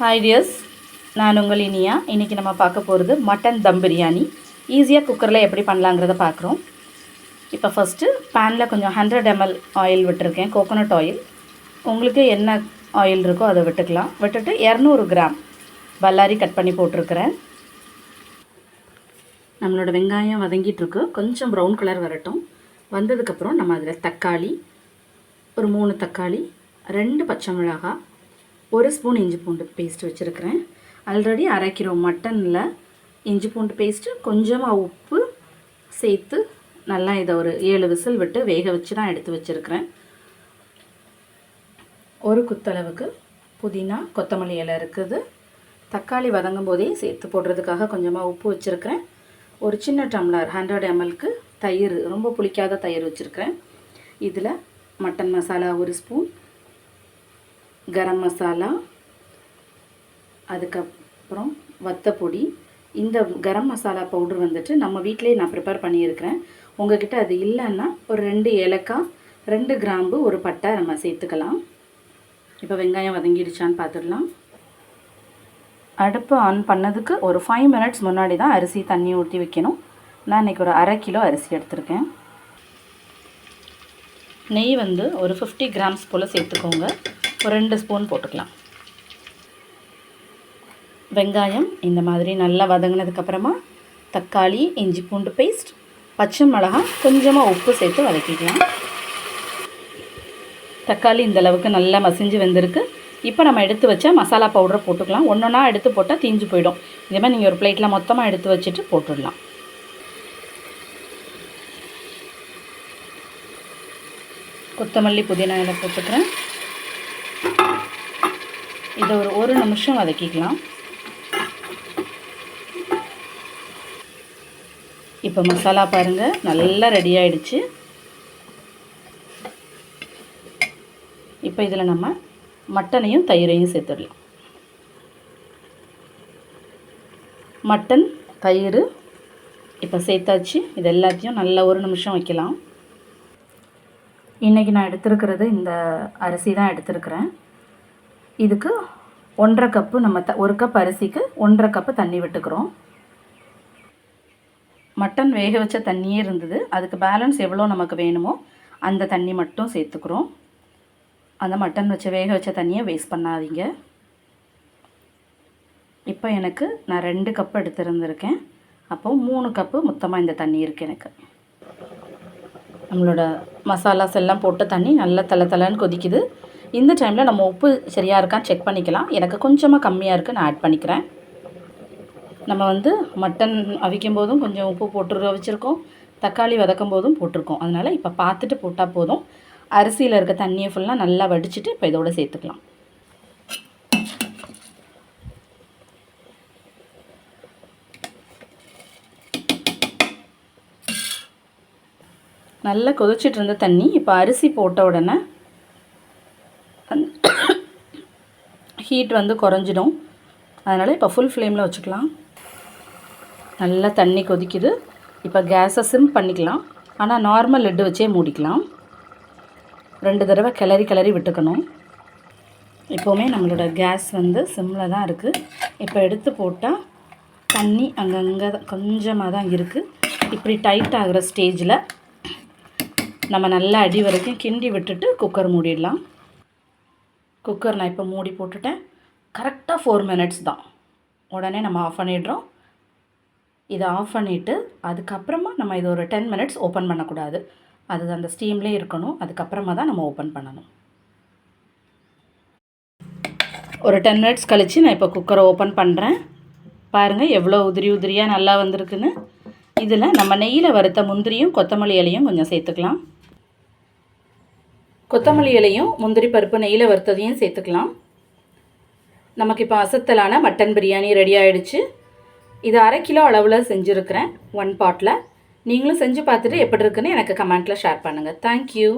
Hi tears நான் உங்கள் இனியா. இன்றைக்கி நம்ம பார்க்க போகிறது மட்டன் தம் பிரியாணி ஈஸியாக குக்கரில் எப்படி பண்ணலாங்கிறத பார்க்குறோம். இப்போ ஃபஸ்ட்டு பேனில் கொஞ்சம் ஹண்ட்ரட் எம்எல் ஆயில் விட்டுருக்கேன் கோகோனட் ஆயில் உங்களுக்கு என்ன ஆயில் இருக்கோ அதை விட்டுக்கலாம். விட்டுட்டு இரநூறு கிராம் பல்லாரி கட் பண்ணி போட்டிருக்கிறேன். நம்மளோட வெங்காயம் வதங்கிட்டுருக்கு கொஞ்சம் ப்ரௌன் கலர் வரட்டும். வந்ததுக்கப்புறம் நம்ம அதில் தக்காளி ஒரு மூணு தக்காளி ரெண்டு பச்சை மிளகாய் ஒரு ஸ்பூன் இஞ்சி பூண்டு பேஸ்ட் வச்சுருக்கிறேன். ஆல்ரெடி அரைக்கிறோம் மட்டனில் இஞ்சி பூண்டு பேஸ்ட்டு கொஞ்சமாக உப்பு சேர்த்து நல்லா இதை ஒரு ஏழு விசில் விட்டு வேக வச்சு தான் எடுத்து வச்சுருக்கிறேன். ஒரு குத்தளவுக்கு புதினா கொத்தமல்லி இலை இருக்குது. தக்காளி வதங்கும் போதே சேர்த்து போடுறதுக்காக கொஞ்சமாக உப்பு வச்சுருக்கிறேன். ஒரு சின்ன டம்ளர் ஹண்ட்ரட் எம்எல்க்கு தயிர் ரொம்ப புளிக்காத தயிர் வச்சுருக்கிறேன். இதில் மட்டன் மசாலா ஒரு ஸ்பூன் கரம் மசாலா அதுக்கப்புறம் வத்தப்பொடி. இந்த கரம் மசாலா பவுடர் வந்துட்டு நம்ம வீட்டிலே நான் ப்ரிப்பேர் பண்ணியிருக்கிறேன். உங்ககிட்ட அது இல்லைன்னா ஒரு ரெண்டு ஏலக்காய் ரெண்டு கிராம்பு ஒரு பட்டை நம்ம சேர்த்துக்கலாம். இப்போ வெங்காயம் வதங்கிடுச்சான்னு பார்த்துடலாம். அடுப்பு ஆன் பண்ணதுக்கு ஒரு ஃபைவ் மினிட்ஸ் முன்னாடி தான் அரிசி தண்ணி ஊற்றி வைக்கணும். நான் இன்றைக்கி ஒரு அரை கிலோ அரிசி எடுத்திருக்கேன். நெய் வந்து ஒரு ஃபிஃப்டி கிராம்ஸ் போல் சேர்த்துக்கோங்க. ஒரு ரெண்டு ஸ்பூன் போட்டுக்கலாம். வெங்காயம் இந்த மாதிரி நல்லா வதங்கினதுக்கப்புறமா தக்காளி இஞ்சி பூண்டு பேஸ்ட் பச்சை மிளகாய் கொஞ்சமாக உப்பு சேர்த்து வதக்கிக்கலாம். தக்காளி இந்த அளவுக்கு நல்லா மசிஞ்சு வெந்திருக்கு. இப்போ நம்ம எடுத்து வச்ச மசாலா பவுடரை போட்டுக்கலாம். ஒன்றா எடுத்து போட்டால் தீஞ்சு போயிடும். இதே மாதிரி நீங்கள் ஒரு பிளேட்டில் மொத்தமாக எடுத்து வச்சுட்டு போட்டுடலாம். கொத்தமல்லி புதினா இலை போட்டுக்கிறேன். இதை ஒரு ஒரு நிமிஷம் வதக்கிக்கலாம். இப்போ மசாலா பாருங்கள் நல்லா ரெடி ஆயிடுச்சு. இப்போ இதில் நம்ம மட்டனையும் தயிரையும் சேர்த்துடலாம். மட்டன் தயிர் இப்போ சேர்த்தாச்சு. இது எல்லாத்தையும் நல்லா ஒரு நிமிஷம் வைக்கலாம். இன்றைக்கி நான் எடுத்துருக்கிறது இந்த அரிசி தான் எடுத்துருக்குறேன். இதுக்கு ஒன்றரை கப்பு நம்ம த ஒரு கப் அரிசிக்கு ஒன்றரை கப்பு தண்ணி விட்டுக்கிறோம். மட்டன் வேக வச்ச தண்ணியே இருந்தது. அதுக்கு பேலன்ஸ் எவ்வளோ நமக்கு வேணுமோ அந்த தண்ணி மட்டும் சேர்த்துக்கிறோம். அந்த மட்டன் வச்ச வேக வச்ச தண்ணியை வேஸ்ட் பண்ணாதீங்க. இப்போ எனக்கு நான் ரெண்டு கப் எடுத்துருந்துருக்கேன். அப்போது மூணு கப்பு மொத்தமாக இந்த தண்ணி இருக்குது எனக்கு. நம்மளோட மசாலாஸ் எல்லாம் போட்ட தண்ணி நல்லா தலை தலைன்னு கொதிக்குது. இந்த டைமில் நம்ம உப்பு சரியாக இருக்கான்னு செக் பண்ணிக்கலாம். எனக்கு கொஞ்சமாக கம்மியாக இருக்குது நான் ஆட் பண்ணிக்கிறேன். நம்ம வந்து மட்டன் அவிக்கும் போதும் கொஞ்சம் உப்பு போட்டு வச்சுருக்கோம் தக்காளி வதக்கும் போதும் போட்டிருக்கோம். அதனால் இப்போ பார்த்துட்டு போட்டால் போதும். அரிசியில் இருக்க தண்ணியை ஃபுல்லாக நல்லா வடிச்சிட்டு இப்போ இதோட சேர்த்துக்கலாம். நல்லா கொதிச்சிட்டு இருந்த தண்ணி இப்போ அரிசி போட்ட உடனே ஹீட் வந்து குறைஞ்சிடும். அதனால் இப்போ ஃபுல் ஃப்ளேமில் வச்சுக்கலாம். நல்லா தண்ணி கொதிக்குது. இப்போ கேஸை சிம் பண்ணிக்கலாம். ஆனால் நார்மல் லெட்டு வச்சே மூடிக்கலாம். ரெண்டு தடவை கிளறி கிளறி விட்டுக்கணும். இப்போவுமே நம்மளோட கேஸ் வந்து சிம்மில் தான் இருக்குது இப்போ எடுத்து போட்டால் தண்ணி அங்கங்கே கொஞ்சமாக தான் இருக்குது இப்படி டைட் ஆகிற ஸ்டேஜில் நம்ம நல்லா அடி வரைக்கும் கிண்டி விட்டுட்டு குக்கர் மூடிடலாம். குக்கர் நான் இப்போ மூடி போட்டுட்டேன். கரெக்டாக ஃபோர் மினிட்ஸ் தான். உடனே நம்ம ஆஃப் பண்ணிடுறோம். இதை ஆஃப் பண்ணிவிட்டு அதுக்கப்புறமா நம்ம இதை ஒரு டென் மினிட்ஸ் ஓப்பன் பண்ணக்கூடாது. அது அந்த ஸ்டீம்லேயே இருக்கணும். அதுக்கப்புறமா தான் நம்ம ஓப்பன் பண்ணணும். ஒரு டென் மினிட்ஸ் கழித்து நான் இப்போ குக்கரை ஓப்பன் பண்ணுறேன் பாருங்கள் எவ்வளோ உதிரி உதிரியாக நல்லா வந்திருக்குன்னு. இதில் நம்ம நெய்யில் வறுத்த முந்திரியும் கொத்தமல்லி இலையும் கொஞ்சம் சேர்த்துக்கலாம். கொத்தமல்லி இலையும் முந்திரி பருப்பு நெய்யில் வறுத்ததையும் சேர்த்துக்கலாம். நமக்கு இப்போ அசத்தலான மட்டன் பிரியாணி ரெடி ஆகிடுச்சு இது அரை கிலோ அளவில் செஞ்சுருக்கிறேன் ஒன் பாட்டில் நீங்களும் செஞ்சு பார்த்துட்டு எப்படி இருக்குன்னு எனக்கு கமெண்ட்டில் ஷேர் பண்ணுங்கள் தேங்க்யூ